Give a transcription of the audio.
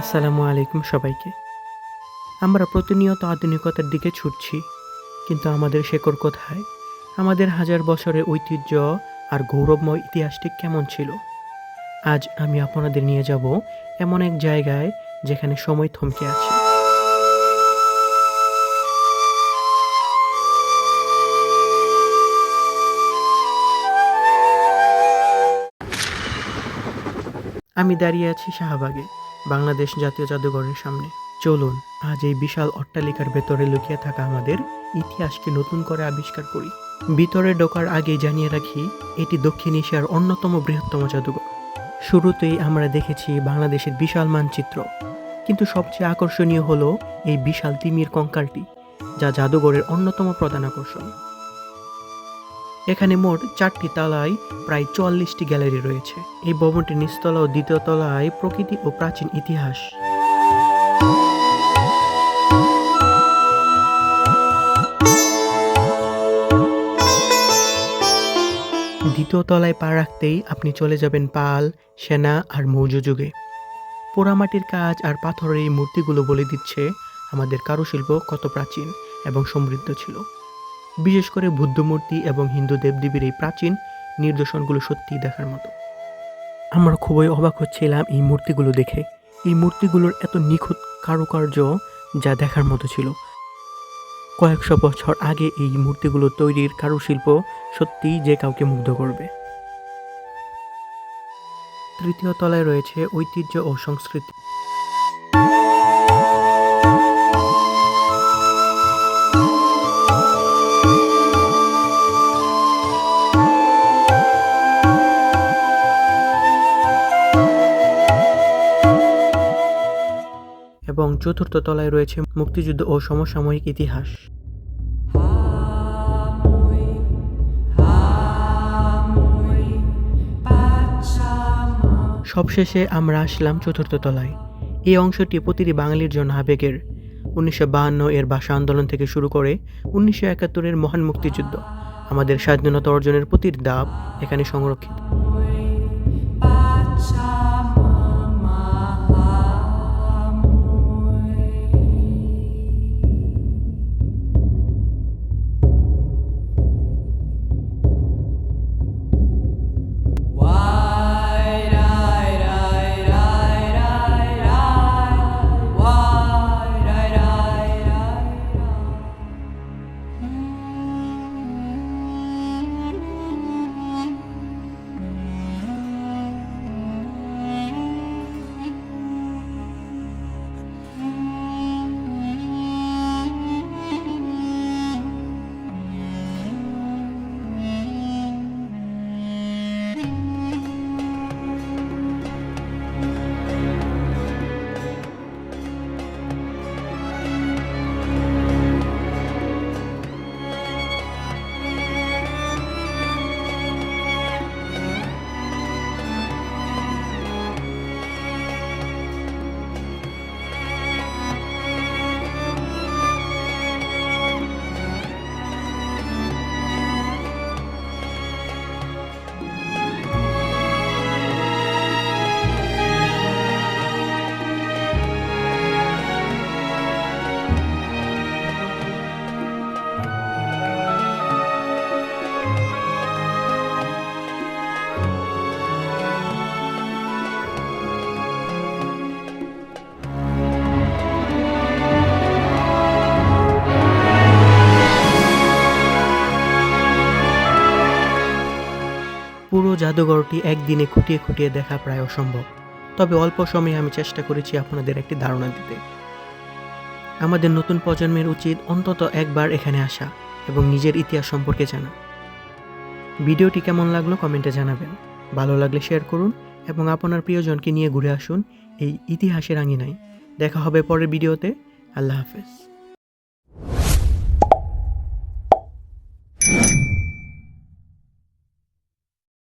আসসালামু আলাইকুম সবাইকে। আমরা প্রতিনিয়ত আধুনিকতার দিকে ছুটছি, কিন্তু আমাদের শেকর কোথায়? আমাদের হাজার বছরের ঐতিহ্য আর গৌরবময় ইতিহাসটি কেমন ছিল? আজ আমি আপনাদের নিয়ে যাব এমন এক জায়গায় যেখানে সময় থমকে আছে। আমি দাঁড়িয়ে আছি শাহবাগে। বাংলাদেশ জাতীয় জাদুঘরের সামনে। চলুন, আজ এই বিশাল অট্টালিকার ভেতরে লুকিয়ে থাকা আমাদের ইতিহাসকে নতুন করে আবিষ্কার করি। ভিতরে ঢোকার আগে জানিয়ে রাখি, এটি দক্ষিণ এশিয়ার অন্যতম বৃহত্তম জাদুঘর। শুরুতেই আমরা দেখেছি বাংলাদেশের বিশাল মানচিত্র। কিন্তু সবচেয়ে আকর্ষণীয় হলো এই বিশাল তিমির কঙ্কালটি, যা জাদুঘরের অন্যতম প্রধান আকর্ষণ। এখানে মোট চারটি তলায় প্রায় চুয়াল্লিশটি গ্যালারি রয়েছে। এই ভবনটির নিচতলা ও দ্বিতীয় তলায় প্রকৃতি ও প্রাচীন ইতিহাস। দ্বিতীয় তলায় পা রাখতেই আপনি চলে যাবেন পাল, সেনা আর মৌর্য যুগে। পোড়ামাটির কাজ আর পাথরের এই মূর্তিগুলো বলে দিচ্ছে, আমাদের কারুশিল্প কত প্রাচীন এবং সমৃদ্ধ ছিল। বিশেষ করে বুদ্ধমূর্তি এবং হিন্দু দেবদেবীর এই প্রাচীন নিদর্শনগুলো সত্যিই দেখার মতো। আমরা খুবই অবাক হচ্ছিলাম এই মূর্তিগুলো দেখে। এই মূর্তিগুলোর এত নিখুঁত কারুকার্য যা দেখার মতো ছিল। কয়েকশো বছর আগে এই মূর্তিগুলো তৈরির কারুশিল্প সত্যিই যে কাউকে মুগ্ধ করবে। তৃতীয় তলায় রয়েছে ঐতিহ্য ও সংস্কৃতি। এবং চতুর্থ তলায় রয়েছে মুক্তিযুদ্ধ ও সমসাময়িক ইতিহাস। সবশেষে আমরা আসলাম চতুর্থ তলায়। এই অংশটি প্রতিটি বাঙালির জন্য আবেগের। উনিশশো এর ভাষা আন্দোলন থেকে শুরু করে উনিশশো একাত্তরের মহান মুক্তিযুদ্ধ। আমাদের স্বাধীনতা অর্জনের প্রতিটি ধাপ এখানে সংরক্ষিত। জাদুঘরটি একদিনে খুঁটিয়ে খুঁটিয়ে দেখা প্রায় অসম্ভব। তবে অল্প সময়ে আমি চেষ্টা করেছি আপনাদের একটি ধারণা দিতে। আমাদের নতুন প্রজন্মের উচিত অন্তত একবার এখানে আসা এবং নিজের ইতিহাস সম্পর্কে জানা। ভিডিওটি কেমন লাগল কমেন্টে জানাবেন। ভালো লাগলে শেয়ার করুন এবং আপনার প্রিয়জনকে নিয়ে ঘুরে আসুন এই ইতিহাসের আঙিনায়। দেখা হবে পরের ভিডিওতে। আল্লাহ হাফেজ।